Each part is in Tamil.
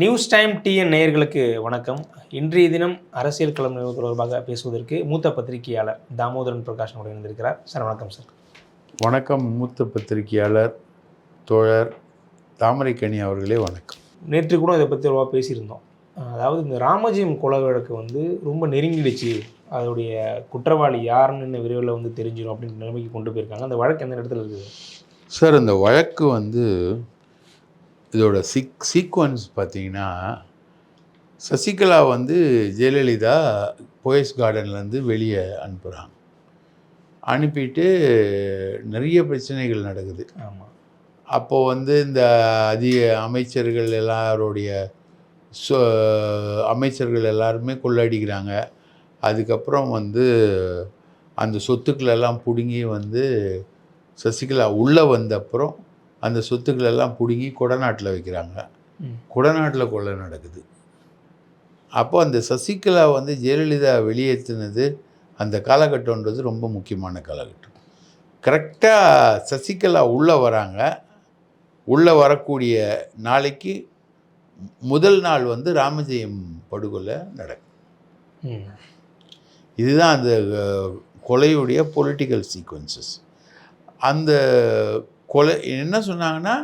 நியூஸ் டைம் டிஎன் நேயர்களுக்கு வணக்கம். இன்றைய தினம் அரசியல் களம் நிலவு தொடர்பாக பேசுவதற்கு மூத்த பத்திரிகையாளர் தாமோதரன் பிரகாஷ் நம்முடன் இணைந்திருக்கிறார். சார் வணக்கம் சார். வணக்கம். மூத்த பத்திரிகையாளர் தோழர் தாமரைக்கனி அவர்களே வணக்கம். நேற்று கூட இதை பற்றி ரொம்ப பேசியிருந்தோம். அதாவது இந்த ராமஜெயம் கொலை வழக்கு வந்து ரொம்ப நெருங்கிடுச்சு. அதோடைய குற்றவாளி யாருன்னு விரைவில் வந்து தெரிஞ்சிடும் அப்படின்ற நிலைமைக்கு கொண்டு போயிருக்காங்க. அந்த வழக்கு எந்த இடத்துல இருக்குது? சார் இந்த வழக்கு வந்து இதோட சீக் சீக்வன்ஸ் பார்த்தீங்கன்னா சசிகலா வந்து ஜெயலலிதா போயஸ் கார்டன்லேருந்து வெளியே அனுப்புகிறாங்க அனுப்பிட்டு நிறைய பிரச்சனைகள் நடக்குது. ஆமாம் அப்போது வந்து இந்த அதிக அமைச்சர்கள் எல்லாருடைய சொ அமைச்சர்கள் எல்லாருமே கொள்ளடிக்கிறாங்க. அதுக்கப்புறம் வந்து அந்த சொத்துக்கள் எல்லாம் பிடுங்கி வந்து சசிகலா உள்ளே வந்த அப்புறம் அந்த சொத்துக்கள் எல்லாம் பிடுங்கி கொடநாட்டில் வைக்கிறாங்க. கொடநாட்டில் கொள்ளை நடக்குது. அப்போ அந்த சசிகலா வந்து ஜெயலலிதா வெளியேற்றினது அந்த காலகட்டம்ன்றது ரொம்ப முக்கியமான காலகட்டம். கரெக்டாக சசிகலா உள்ளே வராங்க. உள்ளே வரக்கூடிய நாளைக்கு முதல் நாள் வந்து ராமஜெயம் படுகொலை நடக்கும் இதுதான் அந்த கொலையுடைய பொலிட்டிக்கல் சீக்வன்சஸ் அந்த கொலை என்ன சொன்னாங்கன்னா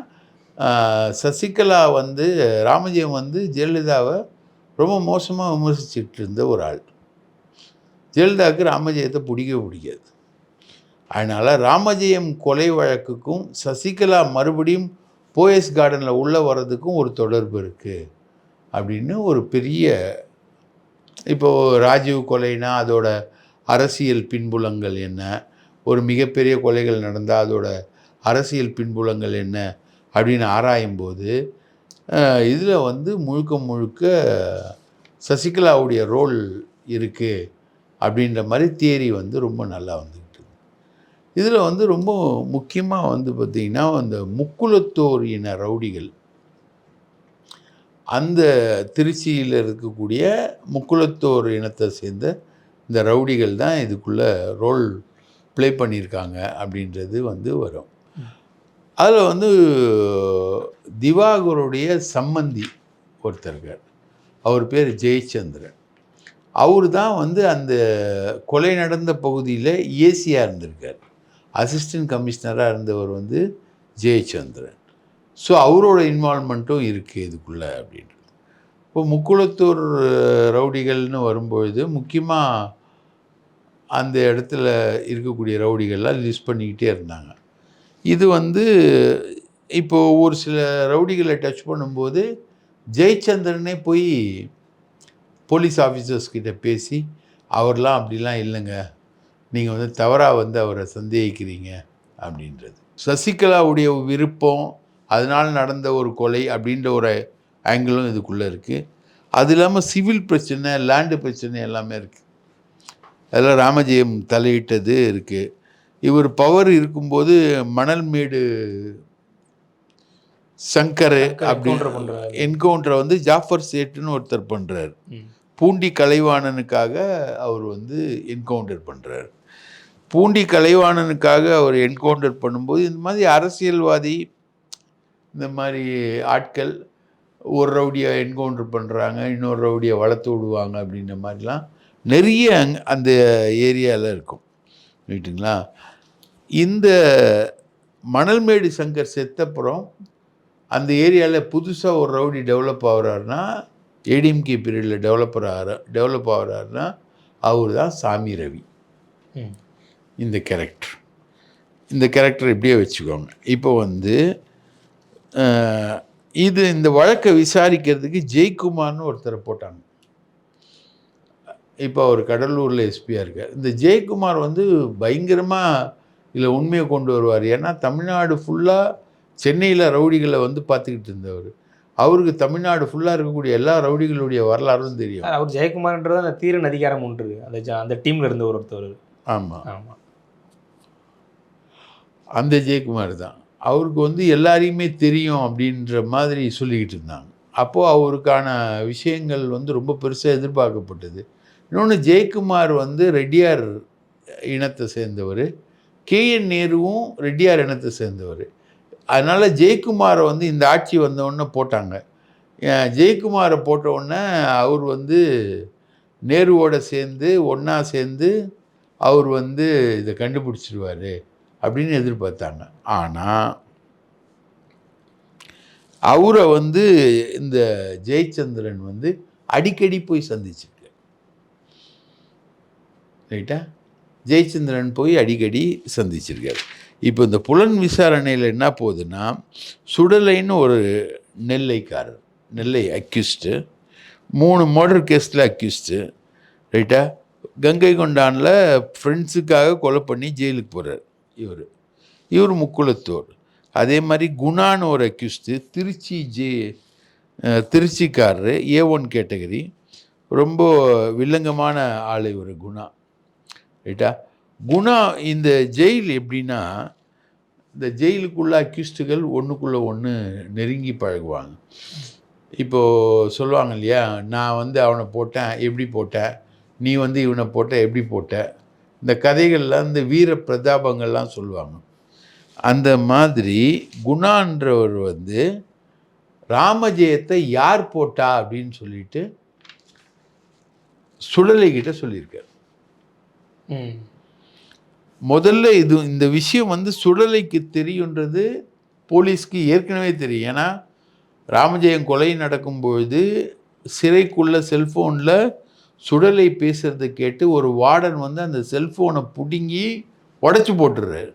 சசிகலா வந்து ராமஜெயம் வந்து ஜெயலலிதாவை ரொம்ப மோசமாக விமர்சிச்சுட்டு இருந்த ஒரு ஆள். ஜெயலலிதாவுக்கு ராமஜெயத்தை பிடிக்கவே பிடிக்காது. அதனால் ராமஜெயம் கொலை வழக்குக்கும் சசிகலா மறுபடியும் போயஸ் கார்டனில் உள்ளே வர்றதுக்கும் ஒரு தொடர்பு இருக்குது அப்படின்னு ஒரு பெரிய இப்போது ராஜீவ் கொலைனா அதோட அரசியல் பின்புலங்கள் என்ன? ஒரு மிகப்பெரிய கொலைகள் நடந்தால் அதோட அரசியல் பின்புலங்கள் என்ன அப்படின்னு ஆராயும்போது இதில் வந்து முழுக்க முழுக்க சசிகலாவுடைய ரோல் இருக்குது அப்படின்ற மாதிரி தியரி வந்து ரொம்ப நல்லா வந்துக்கிட்டு இதில் வந்து ரொம்ப முக்கியமாக வந்து பார்த்திங்கன்னா அந்த முக்குலத்தோர் இன ரவுடிகள் அந்த திருச்சியில் இருக்கக்கூடிய முக்குலத்தோர் இனத்தை சேர்ந்த இந்த ரவுடிகள் தான் இதுக்குள்ளே ரோல் ப்ளே பண்ணியிருக்காங்க அப்படின்றது வந்து வரும். அதில் வந்து திவாகருடைய சம்மந்தி ஒருத்தர் இருக்கார். அவர் பேர் ஜெயச்சந்திரன். அவர் தான் வந்து அந்த கொலை நடந்த பகுதியில் ஏசியாக இருந்திருக்கார். அசிஸ்டன்ட் கமிஷனராக இருந்தவர் வந்து ஜெயச்சந்திரன். ஸோ அவரோட இன்வால்மெண்ட்டும் இருக்குது இதுக்குள்ளே அப்படின்றது. இப்போ முக்குளத்தூர் ரவுடிகள்னு வரும்பொழுது முக்கியமாக அந்த இடத்துல இருக்கக்கூடிய ரவுடிகள்லாம் லிஸ்ட் பண்ணிக்கிட்டே இருந்தாங்க. இது வந்து இப்போ ஒரு சில ரவுடிகளை டச் பண்ணும்போது ஜெயச்சந்திரனே போய் போலீஸ் ஆஃபீஸர்ஸ்கிட்ட பேசி அவர்லாம் அப்படிலாம் இல்லைங்க. நீங்கள் வந்து தவறாக வந்து அவரை சந்தேகிக்கிறீங்க. அப்படின்றது. சசிகலாவுடைய விருப்பம் அதனால் நடந்த ஒரு கொலை அப்படின்ற ஒரு ஆங்கிளும் இதுக்குள்ளே இருக்குது அது இல்லாமல் சிவில் பிரச்சனை லேண்டு பிரச்சனை எல்லாமே இருக்குது அதில் ராமஜெயம் தலையிட்டது இருக்குது இவர் பவர் இருக்கும்போது மணல்மேடு சங்கர் அப்படி encounter பண்றாரு. என்கவுண்டரை வந்து ஜாஃபர் சேட்டுன்னு ஒருத்தர் பண்ணுறாரு பூண்டி கலைவாணனுக்காக அவர் வந்து என்கவுண்டர் பண்ணுறாரு பூண்டி கலைவாணனுக்காக அவர் என்கவுண்டர் பண்ணும்போது இந்த மாதிரி அரசியல்வாதி இந்த மாதிரி ஆட்கள் ஒரு ரவுடியை என்கவுண்டர் பண்ணுறாங்க இன்னொரு ரவுடியை வளர்த்து விடுவாங்க அப்படின்ற மாதிரிலாம் நிறைய அந்த ஏரியாவில் இருக்கும். ரைட்டுங்களா இந்த மணல்மேடு சங்கர் செத்தப்புறம் அந்த ஏரியாவில் புதுசாக ஒரு ரவுடி டெவலப் ஆகுறாருன்னா ஏடிஎம்கே பீரியடில் டெவலப்பர் ஆகிற டெவலப் ஆகுறாருன்னா அவர் தான் சாமி ரவி. ம். இந்த கேரக்டர். இந்த கேரக்டர் இப்படியே வச்சுக்கோங்க. இப்போ வந்து இது இந்த வழக்கை விசாரிக்கிறதுக்கு ஜெயக்குமார்னு ஒருத்தரை போட்டாங்க. இப்போ அவர் கடலூரில் எஸ்பியாக இருக்கார். இந்த ஜெயக்குமார் வந்து பயங்கரமாக இதில் உண்மையை கொண்டு வருவார். ஏன்னா தமிழ்நாடு ஃபுல்லாக சென்னையில் ரவுடிகளை வந்து பார்த்துக்கிட்டு இருந்தவர். அவருக்கு தமிழ்நாடு ஃபுல்லாக இருக்கக்கூடிய எல்லா ரவுடிகளுடைய வரலாறும் தெரியும். அவர் ஜெயக்குமார்ன்றது அந்த தீரன் அதிகாரம் ஒன்று அந்த அந்த டீம்ல இருந்த ஒருத்தர். ஆமாம் ஆமா. அந்த ஜெயக்குமார் தான். அவருக்கு வந்து எல்லாரையுமே தெரியும் அப்படின்ற மாதிரி சொல்லிக்கிட்டு இருந்தாங்க. அப்போது அவருக்கான விஷயங்கள் வந்து ரொம்ப பெருசாக எதிர்பார்க்கப்பட்டது. இன்னொன்று ஜெயக்குமார் வந்து ரெட்டியார் இனத்தை சேர்ந்தவர். கேஎன் நேருவும் ரெட்டியார் இனத்தை சேர்ந்தவர். அதனால் ஜெயக்குமாரை வந்து இந்த ஆட்சி வந்தவுடனே போட்டாங்க. ஜெயக்குமாரை போட்டவுடனே அவர் வந்து நேருவோட சேர்ந்து ஒன்றா சேர்ந்து அவர் வந்து இதை கண்டுபிடிச்சிருவார் அப்படின்னு எதிர்பார்த்தாங்க. ஆனால் அவரை வந்து இந்த ஜெயச்சந்திரன் வந்து அடிக்கடி போய் சந்திச்சு. ரைட்டா? ஜெயச்சந்திரன் போய் அடிக்கடி சந்திச்சிருக்காரு. இப்போ இந்த புலன் விசாரணையில் என்ன போகுதுன்னா சுடலைன்னு ஒரு நெல்லைக்காரர் நெல்லை அக்யூஸ்டு மூணு மர்டர் கேஸில் அக்யூஸ்டு ரைட்டா? கங்கை கொண்டானில் ஃப்ரெண்ட்ஸுக்காக கொலை பண்ணி ஜெயிலுக்கு போகிறார் இவர். இவர் முக்குளத்தோர். அதே மாதிரி குணான்னு ஒரு அக்யூஸ்டு திருச்சி ஜே திருச்சிக்காரரு ஏ ஒன் கேட்டகரி ரொம்ப வில்லங்கமான ஆள் இவர் குணா. ரைட்டா? குணா இந்த ஜெயில் எப்படின்னா இந்த ஜெயிலுக்குள்ள அக்யூஸ்டுகள் ஒன்றுக்குள்ளே ஒன்று நெருங்கி பழகுவாங்க. இப்போது சொல்லுவாங்க இல்லையா நான் வந்து அவனை போட்டேன் எப்படி போட்டேன்? நீ வந்து இவனை போட்ட எப்படி போட்ட? இந்த கதைகள்லாம் இந்த வீர பிரதாபங்கள்லாம் சொல்லுவாங்க. அந்த மாதிரி குணான்றவர் வந்து ராமஜெயத்தை யார் போட்டா அப்படின்னு சொல்லிட்டு சுடலை கிட்ட சொல்லியிருக்கார். முதல்ல இது இந்த விஷயம் வந்து சுடலைக்கு தெரியுன்றது போலீஸ்க்கு ஏற்கனவே தெரியும். ஏன்னா ராமஜெயம் கொலை நடக்கும்பொழுது சிறைக்குள்ள செல்ஃபோனில் சுடலை பேசுகிறத கேட்டு ஒரு வார்டன் வந்து அந்த செல்ஃபோனை பிடுங்கி உடச்சி போட்டுடுறாரு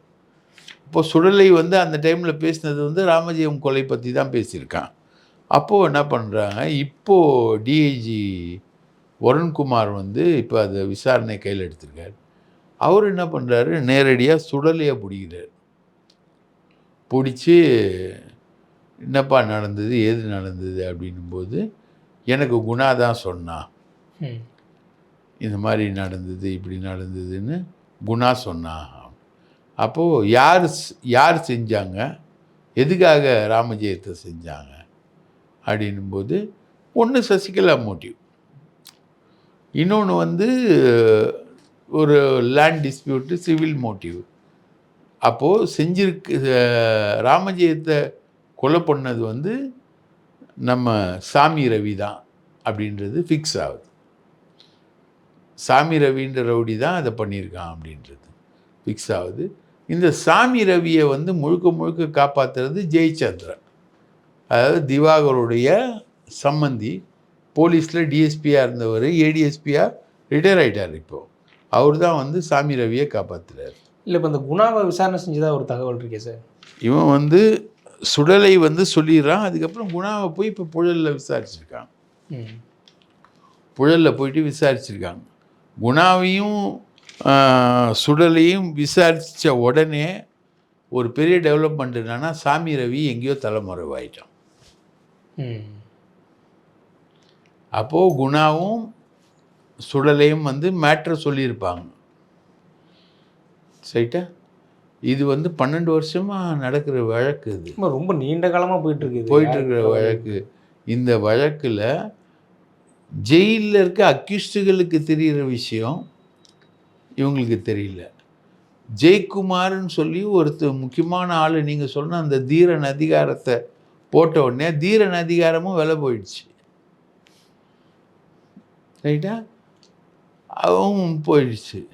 இப்போ சுடலை வந்து அந்த டைமில் பேசினது வந்து ராமஜெயம் கொலை பற்றி தான் பேசியிருக்கான். அப்போது என்ன பண்ணுறாங்க இப்போது டிஐஜி வருண்குமார் வந்து இப்போ அதை விசாரணை கையில் எடுத்திருக்காரு. அவர் என்ன பண்ணுறாரு நேரடியாக சுடலையை பிடிக்கிறார். பிடிச்சி என்னப்பா நடந்தது? ஏது நடந்தது? அப்படின்னும்போது எனக்கு குணா தான் சொன்னான் இந்த மாதிரி நடந்தது இப்படி நடந்ததுன்னு குணா சொன்னான் அப்போது யார் யார் செஞ்சாங்க? எதுக்காக ராமஜெயத்தை செஞ்சாங்க? அப்படின்னும்போது ஒன்று சசிகலா மோட்டிவ். இன்னொன்று வந்து ஒரு லேண்ட் டிஸ்பியூட்டு சிவில் மோட்டிவ் அப்போது செஞ்சிருக்கு ராமஜெயத்தை கொலை பண்ணது வந்து நம்ம சாமி ரவி தான் அப்படின்றது ஃபிக்ஸ் ஆகுது. சாமி ரவின்ற ரவுடி தான் அதை பண்ணியிருக்கான் அப்படின்றது ஃபிக்ஸ் ஆகுது. இந்த சாமி ரவியை வந்து முழுக்க முழுக்க காப்பாற்றுறது ஜெயச்சந்திரன். அதாவது திவாகருடைய சம்மந்தி போலீஸில் டிஎஸ்பியாக இருந்தவர் ஏடிஎஸ்பியாக ரிட்டையர் ஆகிட்டார் இப்போது அவர் தான் வந்து சாமி ரவியை காப்பாற்றுறாரு இல்லை இப்போ இந்த குணாவை விசாரணை செஞ்சதா ஒரு தகவல் இருக்கே சார்? இவன் வந்து சுடலை வந்து சொல்லிடுறான் அதுக்கப்புறம் குணாவை போய் இப்போ புழலில் விசாரிச்சிருக்கான். புழலில் போயிட்டு விசாரிச்சிருக்காங்க. குணாவையும் சுடலையும் விசாரித்த உடனே ஒரு பெரிய டெவலப்மெண்ட் என்னன்னா சாமி ரவி எங்கேயோ தலைமறைவாயிட்டான். அப்போது குணாவும் சுடலையும் வந்து மேட்ரை சொல்லியிருப்பாங்க. சரிட்டா? இது வந்து பன்னெண்டு வருஷமாக நடக்கிற வழக்கு இது. ரொம்ப நீண்ட காலமாக போயிட்டு இருக்கு இது. போயிட்டு இருக்கிற வழக்கு. இந்த வழக்கில் ஜெயிலில் இருக்க அக்யூஸ்டுகளுக்கு தெரிகிற விஷயம் இவங்களுக்கு தெரியல. ஜெயக்குமார்னு சொல்லி ஒருத்தர் முக்கியமான ஆள் நீங்கள் சொன்ன அந்த தீரன் அதிகாரத்தை போட்ட உடனே தீரன் அதிகாரமும் விலை போயிடுச்சு. ரைட்டா அதுவும் போயிடுச்சு.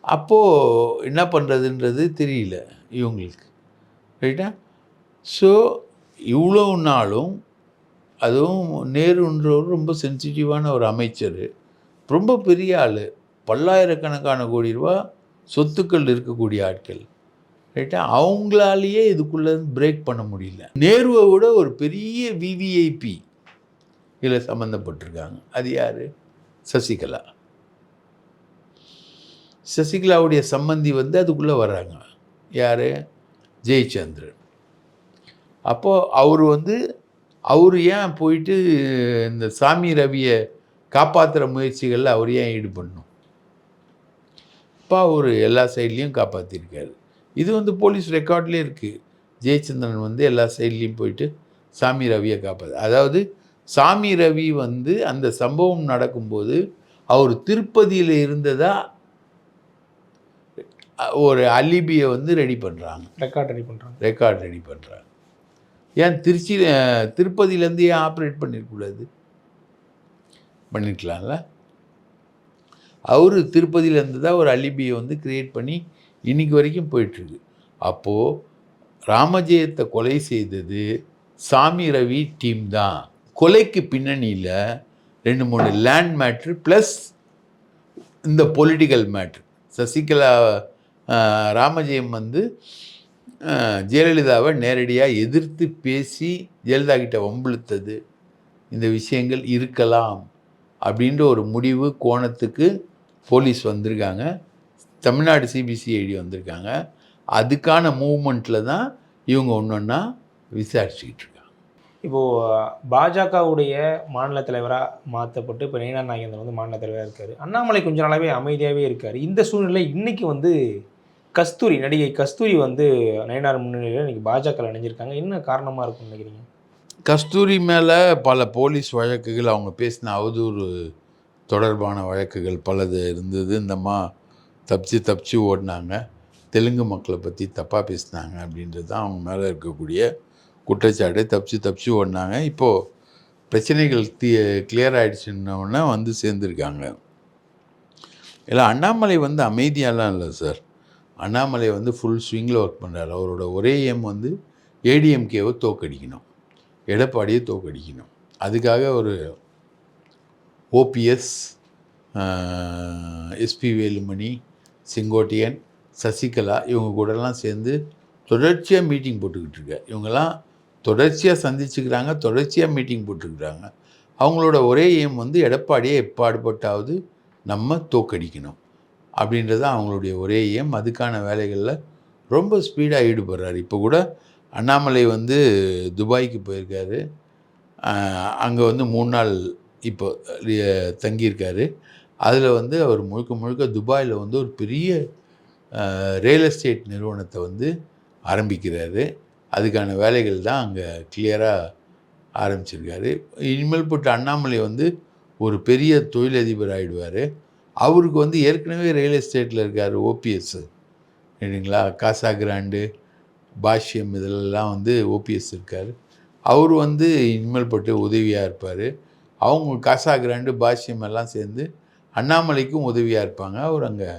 அப்போது என்ன பண்ணுறதுன்றது தெரியல இவங்களுக்கு. ரைட்டா ஸோ இவ்வளோ நாளும் அதுவும் நேருன்றவர் ரொம்ப சென்சிட்டிவான ஒரு அமைச்சர். ரொம்ப பெரிய ஆள். பல்லாயிரக்கணக்கான கோடி ரூபா சொத்துக்கள் இருக்கக்கூடிய ஆட்கள். ரைட்டா அவங்களாலேயே இதுக்குள்ளே பிரேக் பண்ண முடியல. நேருவை விட ஒரு பெரிய விவிஐபி இதில் சம்மந்தப்பட்டிருக்காங்க அது யார்? சசிகலா. சசிகலாவுடைய சம்மந்தி வந்து அதுக்குள்ளே வர்றாங்க. யார்? ஜெயச்சந்திரன். அப்போது அவர் வந்து அவர் ஏன் போயிட்டு இந்த சாமி ரவியை காப்பாற்றுற முயற்சிகளில் அவர் ஏன் ஈடுபடணும்? இப்போ அவர் எல்லா சைட்லேயும் காப்பாற்றிருக்காரு இது வந்து போலீஸ் ரெக்கார்ட்லேயே இருக்குது ஜெயச்சந்திரன் வந்து எல்லா சைட்லேயும் போயிட்டு சாமி ரவியை காப்பாற்று அதாவது சாமி ரவி வந்து அந்த சம்பவம் நடக்கும்போது அவர் திருப்பதியில் இருந்ததா ஒரு அலிபியை வந்து ரெடி பண்ணுறாங்க ரெக்கார்ட் ரெடி பண்ணுறாங்க ரெக்கார்ட் ரெடி பண்ணுறாங்க ஏன் திருச்சி திருப்பதியிலேருந்து ஏன் ஆப்ரேட் பண்ணிருக்கக்கூடாது? பண்ணிருக்கலாம்ல. அவர் திருப்பதியிலேருந்து தான் ஒரு அலிபியை வந்து கிரியேட் பண்ணி இன்னைக்கு வரைக்கும் போயிட்டுருக்கு. அப்போது ராமஜெயத்தை கொலை செய்தது சாமி ரவி டீம் தான். கொலைக்கு பின்னணியில் ரெண்டு மூணு லேண்ட் மேட்ரு ப்ளஸ் இந்த பொலிட்டிக்கல் மேட்ரு சசிகலா ராமஜெயம் வந்து ஜெயலலிதாவை நேரடியாக எதிர்த்து பேசி ஜெயலலிதா கிட்ட வம்பிழுத்தது. இந்த விஷயங்கள் இருக்கலாம் அப்படின்ற ஒரு முடிவு கோணத்துக்கு போலீஸ் வந்திருக்காங்க. தமிழ்நாடு சிபிசிஐடி வந்திருக்காங்க. அதுக்கான மூவ்மெண்ட்டில் தான் இவங்க ஒன்று ஒன்றா விசாரிச்சுக்கிட்டு இப்போது பாஜகவுடைய மாநில தலைவராக மாற்றப்பட்டு இப்போ நயினார் நாகேந்திரன் வந்து மாநில தலைவராக இருக்கார். அண்ணாமலை கொஞ்ச நாளாகவே அமைதியாகவே இருக்கார். இந்த சூழ்நிலை இன்றைக்கி வந்து கஸ்தூரி நடிகை கஸ்தூரி வந்து நயனார் முன்னிலையில் இன்னைக்கு பாஜக இணைஞ்சிருக்காங்க. என்ன காரணமாக இருக்கும்னு நினைக்கிறீங்க? கஸ்தூரி மேலே பல போலீஸ் வழக்குகள் அவங்க பேசின அவதூறு தொடர்பான வழக்குகள் பலது இருந்தது. இந்தம்மா தப்பிச்சு தப்பிச்சு ஓடினாங்க. தெலுங்கு மக்களை பற்றி தப்பாக பேசினாங்க அப்படின்றது தான் அவங்க மேலே இருக்கக்கூடிய குற்றச்சாட்டு தப்பிச்சு தப்பிச்சு ஓடினாங்க. இப்போது பிரச்சனைகள் தீ கிளியர் ஆகிடுச்சுன்னொன்னே வந்து சேர்ந்துருக்காங்க. இல்லை அண்ணாமலை வந்து அமைதியாலாம் இல்லை சார். அண்ணாமலை வந்து ஃபுல் ஸ்விங்கில் ஒர்க் பண்ணுறாரு அவரோட ஒரே எம் வந்து ஏடிஎம்கேவை தோக்கடிக்கணும். எடப்பாடியை தோக்கடிக்கணும். அதுக்காக ஒரு ஓபிஎஸ் எஸ்பி வேலுமணி செங்கோட்டையன் சசிகலா இவங்க கூடலாம் சேர்ந்து தொடர்ச்சியாக மீட்டிங் போட்டுக்கிட்டு இருக்க இவங்கெல்லாம் தொடர்ச்சியாக சந்திச்சுக்கிறாங்க தொடர்ச்சியாக மீட்டிங் போட்டுருக்குறாங்க அவங்களோட ஒரே எய்ம் வந்து எடப்பாடியை எப்பாடுபட்டாவது நம்ம தோக்கடிக்கணும். அப்படின்றது தான் அவங்களுடைய ஒரே எய்ம் அதுக்கான வேலைகளில் ரொம்ப ஸ்பீடாக ஈடுபடுறாரு. இப்போ கூட அண்ணாமலை வந்து துபாய்க்கு போயிருக்காரு. அங்கே வந்து மூணு நாள் இப்போ தங்கியிருக்காரு. அதில் வந்து அவர் முழுக்க முழுக்க துபாயில் வந்து ஒரு பெரிய ரியல் எஸ்டேட் நிறுவனத்தை வந்து ஆரம்பிக்கிறாரு. அதுக்கான வேலைகள் தான் அங்கே கிளியராக ஆரம்பிச்சிருக்காரு. இனிமேல் போட்டு அண்ணாமலை வந்து ஒரு பெரிய தொழிலதிபர் ஆகிடுவார் அவருக்கு வந்து ஏற்கனவே ரியல் எஸ்டேட்டில் இருக்கார் ஓபிஎஸ் சரிங்களா காசா கிராண்டு பாஷ்யம் இதிலெல்லாம் வந்து ஓபிஎஸ் இருக்கார். அவர் வந்து இனிமேல் பட்டு உதவியாக இருப்பார். அவங்க காசா கிராண்டு பாஷ்யம் எல்லாம் சேர்ந்து அண்ணாமலைக்கும் உதவியாக இருப்பாங்க. அவர் அங்கே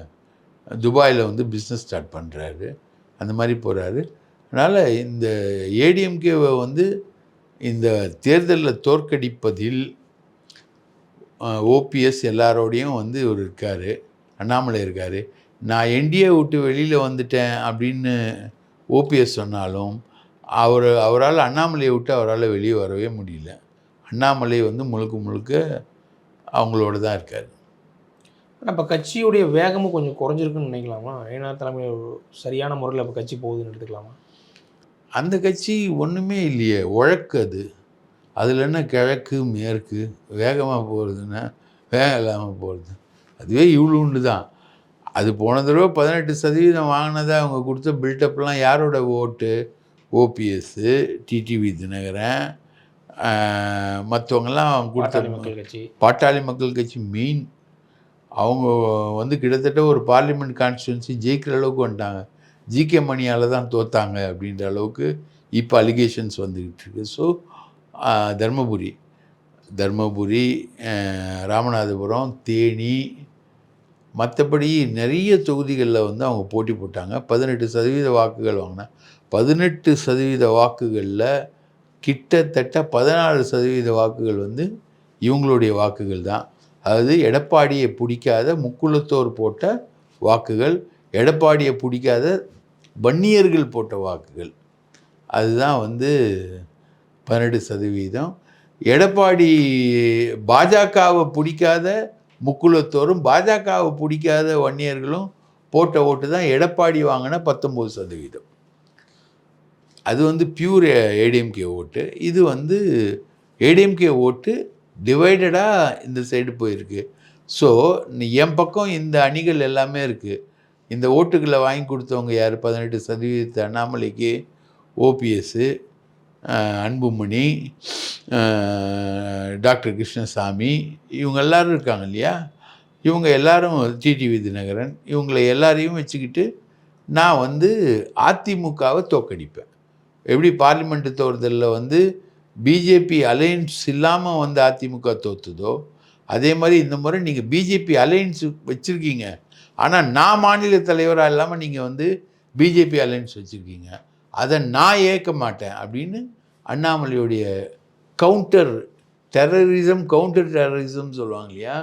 துபாயில் வந்து பிஸ்னஸ் ஸ்டார்ட் பண்ணுறாரு அந்த மாதிரி போகிறாரு அதனால் இந்த ஏடிஎம்கேவை வந்து இந்த தேர்தலில் தோற்கடிப்பதில் ஓபிஎஸ் எல்லாரோடையும் வந்து இவர் இருக்கார் அண்ணாமலை இருக்கார். நான் என்டிஏ விட்டு வெளியில் வந்துட்டேன் அப்படின்னு ஓபிஎஸ் சொன்னாலும் அவர் அவரால் அண்ணாமலையை விட்டு அவரால் வெளியே வரவே முடியல. அண்ணாமலை வந்து முழுக்க முழுக்க அவங்களோட தான் இருக்கார். நம்ம கட்சியுடைய வேகமும் கொஞ்சம் குறைஞ்சிருக்குன்னு நினைக்கலாமா? ஏன்னா தலைமையில் சரியான முறையில் இப்போ கட்சி போகுதுன்னு எடுத்துக்கலாமா? அந்த கட்சி ஒன்றுமே இல்லையே உழக்கு அது. அதில் என்ன கிழக்கு மேற்கு வேகமாக போகிறதுன்னா வேகம் இல்லாமல் போகிறது அதுவே இவ்வளோண்டு தான். அது போன தடவை பதினெட்டு சதவீதம் வாங்கினதை அவங்க கொடுத்த பில்டப்லாம் யாரோட ஓட்டு? ஓபிஎஸ்ஸு டிடிவி தினகரன் மற்றவங்கெல்லாம் கொடுத்த கட்சி. பாட்டாளி மக்கள் கட்சி மெயின் அவங்க வந்து கிட்டத்தட்ட ஒரு பார்லிமெண்ட் கான்ஸ்டியூன்சி ஜெயிக்கிற அளவுக்கு வந்துட்டாங்க. ஜிகே மணியால் தான் தோத்தாங்க அப்படின்ற அளவுக்கு இப்போ அலிகேஷன்ஸ் வந்துக்கிட்டு இருக்கு. ஸோ தர்மபுரி தர்மபுரி ராமநாதபுரம் தேனி மற்றபடி நிறைய தொகுதிகளில் வந்து அவங்க போட்டி போட்டாங்க. பதினெட்டு சதவீத வாக்குகள் வாங்கினேன் பதினெட்டு சதவீத வாக்குகளில் கிட்டத்தட்ட பதினாலு சதவீத வாக்குகள் வந்து இவங்களுடைய வாக்குகள் தான். அதாவது எடப்பாடியை பிடிக்காத முக்குளத்தோர் போட்ட வாக்குகள் எடப்பாடியை பிடிக்காத வன்னியர்கள் போட்ட வாக்குகள். அதுதான் வந்து பன்னெண்டு சதவீதம். எடப்பாடி பாஜகவை பிடிக்காத முக்குலத்தோரும் பாஜகவை பிடிக்காத வன்னியர்களும் போட்ட ஓட்டு தான் எடப்பாடி வாங்கின பத்தொம்போது சதவீதம். அது வந்து பியூர் ஏடிஎம்கே ஓட்டு. இது வந்து ஏடிஎம்கே ஓட்டு டிவைடடாக இந்த சைடு போயிருக்கு. ஸோ என் பக்கம் இந்த அணிகள் எல்லாமே இருக்குது இந்த ஓட்டுகளை வாங்கி கொடுத்தவங்க யார்? பதினெட்டு சதவீதத்தை அண்ணாமலைக்கு ஓபிஎஸ்ஸு அன்புமணி டாக்டர் கிருஷ்ணசாமி இவங்க எல்லாரும் இருக்காங்க இல்லையா? இவங்க எல்லாரும் டிடிவி தினகரன் இவங்களை எல்லாரையும் வச்சுக்கிட்டு நான் வந்து அதிமுகவை தோக்கடிப்பேன் எப்படி பார்லிமெண்ட்டு தேர்தலில் வந்து பிஜேபி அலையன்ஸ் இல்லாமல் வந்து அதிமுக தோத்துதோ அதே மாதிரி இந்த முறை நீங்கள் பிஜேபி அலையன்ஸ் வச்சுருக்கீங்க. ஆனால் நான் மாநில தலைவராக இல்லாமல் நீங்கள் வந்து பிஜேபி அலையன்ஸ் வச்சுருக்கீங்க. அதை நான் ஏற்க மாட்டேன் அப்படின்னு அண்ணாமலையுடைய கவுண்டர் டெரரிசம் கவுண்டர் டெரரிசம் சொல்லுவாங்க இல்லையா?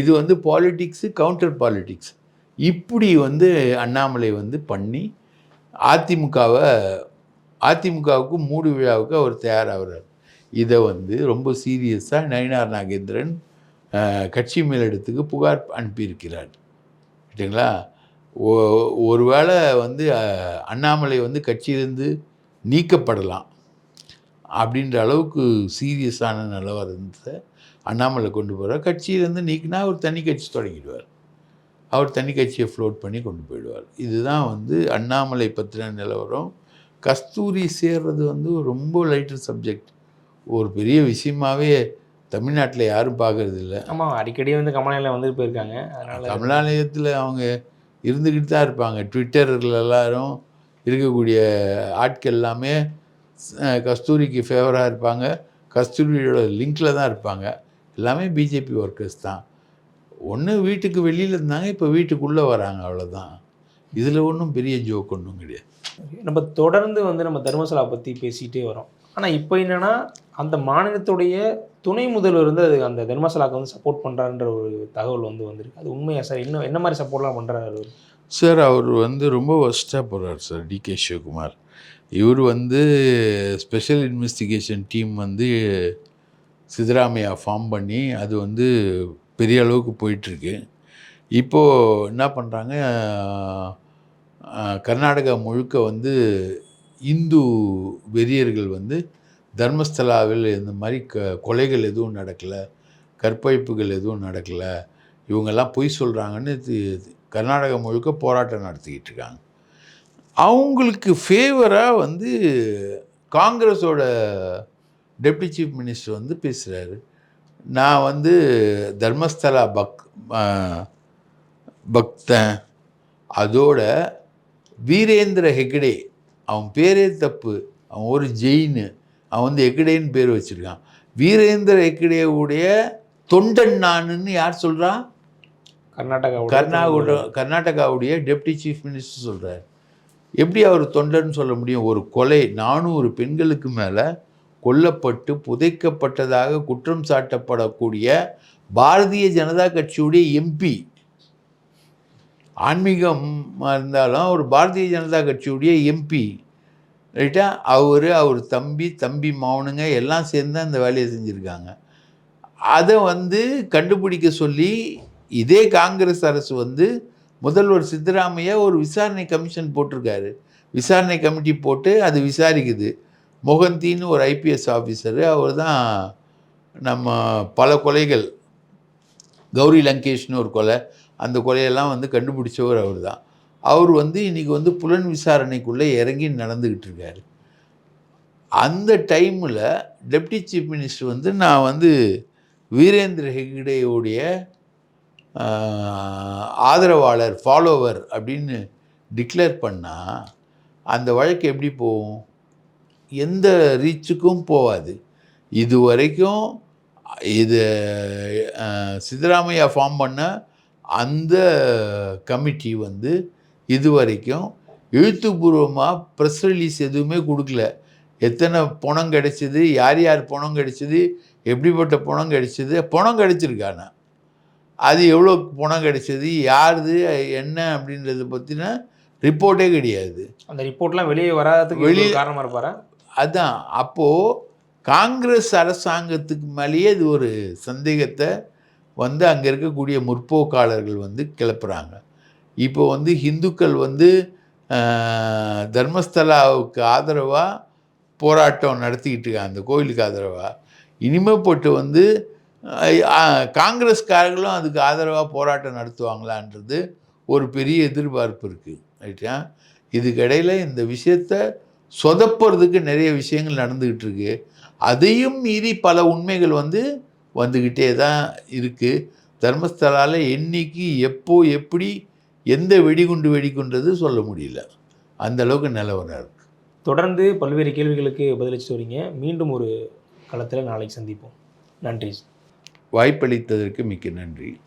இது வந்து பாலிட்டிக்ஸு கவுண்டர் பாலிட்டிக்ஸ் இப்படி வந்து அண்ணாமலை வந்து பண்ணி அதிமுகவை அதிமுகவுக்கு மூடு விழாவுக்கு அவர் தயாராகிறார். இதை வந்து ரொம்ப சீரியஸாக நயினார் நாகேந்திரன் கட்சி மேலிடத்துக்கு புகார் அனுப்பியிருக்கிறார். சரிங்களா? ஓ ஒருவேளை வந்து அண்ணாமலை வந்து கட்சியிலேருந்து நீக்கப்படலாம் அப்படின்ற அளவுக்கு சீரியஸான நிலவரத்தை அண்ணாமலை கொண்டு போகிறார் கட்சியிலேருந்து நீக்கினா அவர் தனி கட்சி தொடங்கிடுவார். அவர் தனி கட்சியை ஃப்ளோட் பண்ணி கொண்டு போயிடுவார். இதுதான் வந்து அண்ணாமலை பற்றின நிலவரம். கஸ்தூரி சேர்றது வந்து ரொம்ப லைட்டர் சப்ஜெக்ட் ஒரு பெரிய விஷயமாவே தமிழ்நாட்டில் யாரும் பார்க்கறது இல்ல. ஆமாம் அடிக்கடி வந்து கமலாயில் வந்துட்டு போயிருக்காங்க. அதனால கமலாலயத்தில் அவங்க இருந்துக்கிட்டு தான் இருப்பாங்க. ட்விட்டரில் எல்லாரும் இருக்கக்கூடிய ஆட்கள் எல்லாமே கஸ்தூரிக்கு ஃபேவராக இருப்பாங்க. கஸ்தூரியோட லிங்கில் தான் இருப்பாங்க. எல்லாமே பிஜேபி ஒர்க்கர்ஸ் தான். ஒன்று வீட்டுக்கு வெளியில் இருந்தாங்க இப்போ வீட்டுக்குள்ளே வராங்க அவ்வளோதான் இதில் ஒன்றும் பெரிய ஜோக் ஒன்றும் கிடையாது. நம்ம தொடர்ந்து வந்து நம்ம தர்மசாலா பற்றி பேசிக்கிட்டே வரோம். ஆனால் இப்போ என்னன்னா அந்த மாநிலத்துடைய துணை முதல்வர் வந்து அது அந்த தர்மசாலாக்கு வந்து சப்போர்ட் பண்ணுறான்ற ஒரு தகவல் வந்து வந்திருக்கு. அது உண்மையா சார்? இன்னும் என்ன மாதிரி சப்போர்ட்லாம் பண்ணுறாரு சார் அவர் வந்து ரொம்ப ஒஸ்ட்டாக போகிறார் சார் டிகே சிவகுமார். இவர் வந்து ஸ்பெஷல் இன்வெஸ்டிகேஷன் டீம் வந்து சித்தராமையா ஃபார்ம் பண்ணி அது வந்து பெரிய அளவுக்கு போயிட்டுருக்கு இப்போது என்ன பண்ணுறாங்க கர்நாடகா முழுக்க வந்து இந்து வெறியர்கள் வந்து தர்மஸ்தலாவில் இந்த மாதிரி க கொலைகள் எதுவும் நடக்கலை கற்பழிப்புகள் எதுவும் நடக்கலை. இவங்கெல்லாம் பொய் சொல்கிறாங்கன்னு கர்நாடகா முழுக்க போராட்டம் நடத்திக்கிட்டு இருக்காங்க. அவங்களுக்கு ஃபேவராக வந்து காங்கிரஸோட டெப்டி சீஃப் மினிஸ்டர் வந்து பேசுகிறாரு நான் வந்து தர்மஸ்தலா பக் பக்தன். அதோட வீரேந்திர ஹெக்டே அவன் பேரே தப்பு அவன் ஒரு ஜெயின் அவன் வந்து ஹெக்டேன்னு பேர் வச்சுருக்கான். வீரேந்திர ஹெக்டேவுடைய தொண்டன் நானுன்னு யார் சொல்கிறான் கர்நாடகாவோட கர்நாடகோட கர்நாடகாவுடைய டெப்டி சீஃப் மினிஸ்டர் சொல்கிறார் எப்படி அவர் தொண்டர்னு சொல்ல முடியும்? ஒரு கொலை நானூறு பெண்களுக்கு மேலே கொல்லப்பட்டு புதைக்கப்பட்டதாக குற்றம் சாட்டப்படக்கூடிய பாரதிய ஜனதா கட்சியுடைய எம்பி ஆன்மீகம் இருந்தாலும் ஒரு பாரதிய ஜனதா கட்சியுடைய எம்பி ரைட்டா அவர் அவர் தம்பி தம்பி மௌனுங்க எல்லாம் சேர்ந்து அந்த வேலையை செஞ்சுருக்காங்க. அதை வந்து கண்டுபிடிக்க சொல்லி இதே காங்கிரஸ் அரசு வந்து முதல்வர் சித்தராமையா ஒரு விசாரணை கமிஷன் போட்டிருக்காரு. விசாரணை கமிட்டி போட்டு அது விசாரிக்குது. மொகந்தின்னு ஒரு ஐபிஎஸ் ஆஃபீஸரு அவர் தான் நம்ம பல கொலைகள். கௌரி லங்கேஷ்னு ஒரு கொலை. அந்த கொலையெல்லாம் வந்து கண்டுபிடிச்சவர் அவர் தான் அவர் வந்து இன்றைக்கி வந்து புலன் விசாரணைக்குள்ளே இறங்கி நடந்துக்கிட்டு இருக்கார். அந்த டைமில் டெப்டி சீஃப் மினிஸ்டர் வந்து நான் வந்து வீரேந்திர ஹெக்டேயோடைய ஆதரவாளர் ஃபாலோவர் அப்படின்னு டிக்ளேர் பண்ணால் அந்த வழக்கு எப்படி போகும்? எந்த ரீச்சுக்கும் போகாது. இது வரைக்கும் இது சித்தராமையா ஃபார்ம் பண்ண அந்த கமிட்டி வந்து இது வரைக்கும் எழுத்துப்பூர்வமாக ப்ரெஸ் ரிலீஸ் எதுவுமே கொடுக்கல. எத்தனை பணம் கிடைச்சிது யார் யார் பணம் கிடைச்சிது எப்படிப்பட்ட பணம் கிடைச்சிது பணம் கிடைச்சிருக்கானா? அது எவ்வளோ பணம் கிடைச்சது யாருது என்ன அப்படின்றத பற்றின ரிப்போர்ட்டே கிடையாது. அந்த ரிப்போர்ட்லாம் வெளியே வராததுக்கு வெளியே- காரணமாக இருப்பாரா? அதான் அப்போது காங்கிரஸ் அரசாங்கத்துக்கு மேலேயே இது ஒரு சந்தேகத்தை வந்து அங்கே இருக்கக்கூடிய முற்போக்காளர்கள் வந்து கிளப்புறாங்க. இப்போ வந்து ஹிந்துக்கள் வந்து தர்மஸ்தலாவுக்கு ஆதரவாக போராட்டம் நடத்திக்கிட்டு இருக்காங்க. அந்த கோயிலுக்கு ஆதரவாக இனிமேப்பட்டு வந்து காங்கிரஸ்காரர்களும் அதுக்கு ஆதரவாக போராட்டம் நடத்துவாங்களான்றது ஒரு பெரிய எதிர்பார்ப்பு இருக்குது ரைட்டா இதுக்கிடையில் இந்த விஷயத்தை சொதப்புறதுக்கு நிறைய விஷயங்கள் நடந்துக்கிட்டு இருக்கு. அதையும் மீறி பல உண்மைகள் வந்து வந்துக்கிட்டே தான் இருக்குது தர்மஸ்தலால் என்னைக்கு எப்போ எப்படி எந்த வெடிகுண்டு வெடிக்குன்றது சொல்ல முடியல. அந்த அளவுக்கு நிலவரம் இருக்கு. தொடர்ந்து பல்வேறு கேள்விகளுக்கு பதிலளிச்சுட்டு வரீங்க மீண்டும் ஒரு களத்தில் நாளைக்கு சந்திப்போம். நன்றி. வாய்ப்பளித்ததற்கு மிக்க நன்றி.